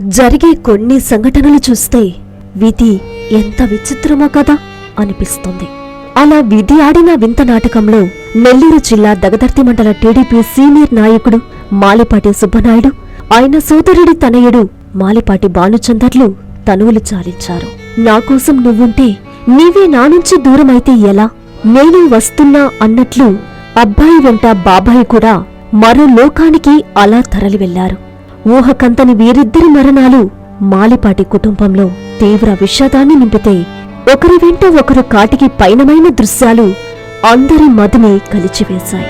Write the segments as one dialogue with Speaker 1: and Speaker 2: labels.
Speaker 1: జరిగే కొన్ని సంఘటనలు చూస్తే విధి ఎంత విచిత్రమో కదా అనిపిస్తుంది. అలా విధి ఆడిన వింత నాటకంలో నెల్లూరు జిల్లా దగదర్తి మండల టీడీపీ సీనియర్ నాయకుడు మాలిపాటి సుబ్బనాయుడు ఆయన సోదరుడి తనయుడు మాలిపాటి భానుచందర్లు తనువులు చాలించారు. నాకోసం నువ్వుంటే నీవే నా నుంచి దూరమైతే ఎలా? నేను వస్తున్నా అన్నట్లు అబ్బాయి వెంట బాబాయి కూడా మరో లోకానికి అలా తరలి వెళ్ళారు ఊహకంతని వీరిద్దరి మరణాలు మాలిపాటి కుటుంబంలో తీవ్ర విషాదాన్ని నింపితే ఒకరి వెంట ఒకరు కాటికి పైనమైన దృశ్యాలు అందరి మదిని కలిచివేశాయి.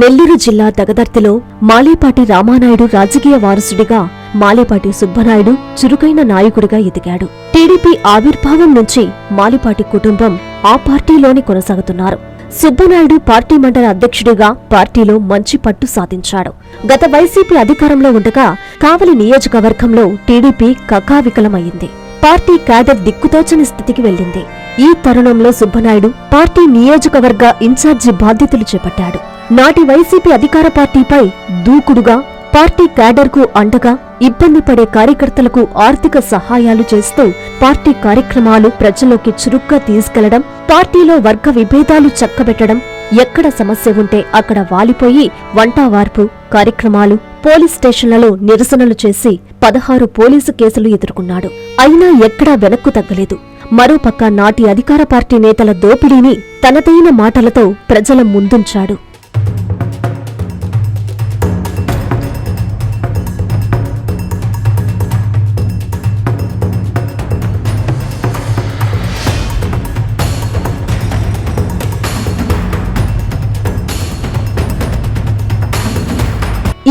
Speaker 1: నెల్లూరు జిల్లా దగదర్తిలో మాలేపాటి రామానాయుడు రాజకీయ వారసుడిగా మాలేపాటి సుబ్బనాయుడు చురుకైన నాయకుడిగా ఎదిగాడు. టీడీపీ ఆవిర్భావం నుంచి మాలిపాటి కుటుంబం ఆ పార్టీలోనే కొనసాగుతున్నారు. సుబ్బనాయుడు పార్టీ మండల అధ్యక్షుడిగా పార్టీలో మంచి పట్టు సాధించాడు. గత వైసీపీ అధికారంలో ఉండగా కావలి నియోజకవర్గంలో టీడీపీ కకావికలమైంది పార్టీ క్యాడర్ దిక్కుతోచని స్థితికి వెళ్ళింది ఈ తరుణంలో సుబ్బనాయుడు పార్టీ నియోజకవర్గ ఇన్ఛార్జి బాధ్యతలు చేపట్టాడు. నాటి వైసీపీ అధికార పార్టీపై దూకుడుగా పార్టీ క్యాడర్కు అండగా ఇబ్బంది పడే కార్యకర్తలకు ఆర్థిక సహాయాలు చేస్తూ పార్టీ కార్యక్రమాలు ప్రజల్లోకి చురుగ్గా తీసుకెళ్ళడం పార్టీలో వర్గ విభేదాలు చక్కబెట్టడం ఎక్కడ సమస్య ఉంటే అక్కడ వాలిపోయి వంటావార్పు కార్యక్రమాలు పోలీస్ స్టేషన్లలో నిరసనలు చేసి పదహారు పోలీసు కేసులు ఎదుర్కొన్నాడు. అయినా ఎక్కడా వెనక్కు తగ్గలేదు. మరోపక్క నాటి అధికార పార్టీ నేతల దోపిడీని తనదైన మాటలతో ప్రజల ముందుంచాడు.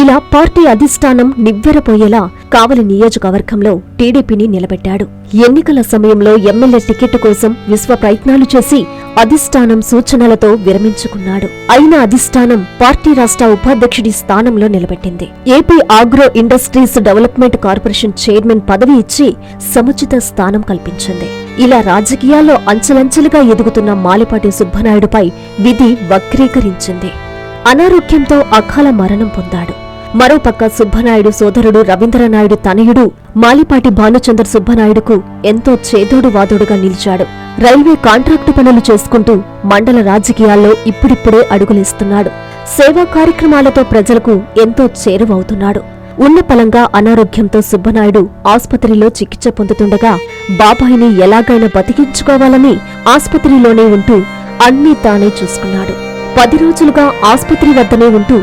Speaker 1: ఇలా పార్టీ అధిష్టానం నివ్వెరపోయేలా కావలి నియోజకవర్గంలో టీడీపీని నిలబెట్టాడు. ఎన్నికల సమయంలో ఎమ్మెల్యే టికెట్ కోసం విశ్వ ప్రయత్నాలు చేసి అధిష్టానం సూచనలతో విరమించుకున్నాడు. అయిన అధిష్టానం పార్టీ రాష్ట్ర ఉపాధ్యక్షుడి స్థానంలో నిలబెట్టింది. AP agro industries development corporation chairman పదవి ఇచ్చి సముచిత స్థానం కల్పించింది. ఇలా రాజకీయాల్లో అంచెలంచెలుగా ఎదుగుతున్న మాలిపాటి సుబ్బనాయుడుపై విధి వక్రీకరించింది. అనారోగ్యంతో అకాల మరణం పొందాడు. మరోపక్క సుబ్బనాయుడు సోదరుడు రవీంద్రనాయుడు తనయుడు మాలిపాటి భానుచందర్ సుబ్బనాయుడుకు ఎంతో చేదోడు వాదోడుగా నిలిచాడు. రైల్వే కాంట్రాక్టు పనులు చేసుకుంటూ మండల రాజకీయాల్లో ఇప్పుడిప్పుడే అడుగులేస్తున్నాడు. సేవా కార్యక్రమాలతో ప్రజలకు ఎంతో చేరువవుతున్నాడు. ఉన్న పలంగా అనారోగ్యంతో సుబ్బనాయుడు ఆస్పత్రిలో చికిత్స పొందుతుండగా బాబాయిని ఎలాగైనా బతికించుకోవాలని ఆస్పత్రిలోనే ఉంటూ అన్నీ తానే చూసుకున్నాడు. పది రోజులుగా ఆస్పత్రి వద్దనే ఉంటూ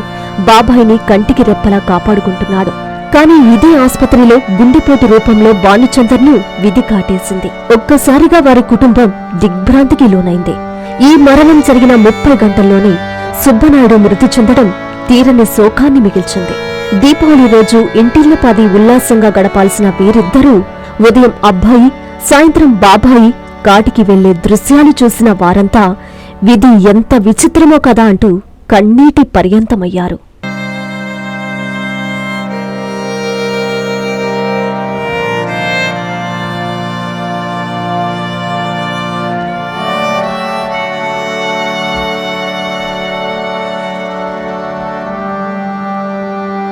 Speaker 1: బాబాయిని కంటికి రెప్పలా కాపాడుకుంటున్నాడు. కాని ఇదే ఆస్పత్రిలో గుండెపోటు రూపంలో బాలుచందర్ను విధి కాటేసింది. ఒక్కసారిగా వారి కుటుంబం దిగ్భ్రాంతికి లోనైంది. ఈ మరణం జరిగిన ముప్పై గంటల్లోనే సుబ్బనాయుడు మృతి చెందడం తీరని శోకాన్ని మిగిల్చింది. దీపావళి రోజు ఇంటిల్లపాది ఉల్లాసంగా గడపాల్సిన వీరిద్దరూ ఉదయం అబ్బాయి సాయంత్రం బాబాయి కాటికి వెళ్ళే దృశ్యాలు చూసిన వారంతా విధి ఎంత విచిత్రమో కదా అంటూ కన్నీటి పర్యంతమయ్యారు.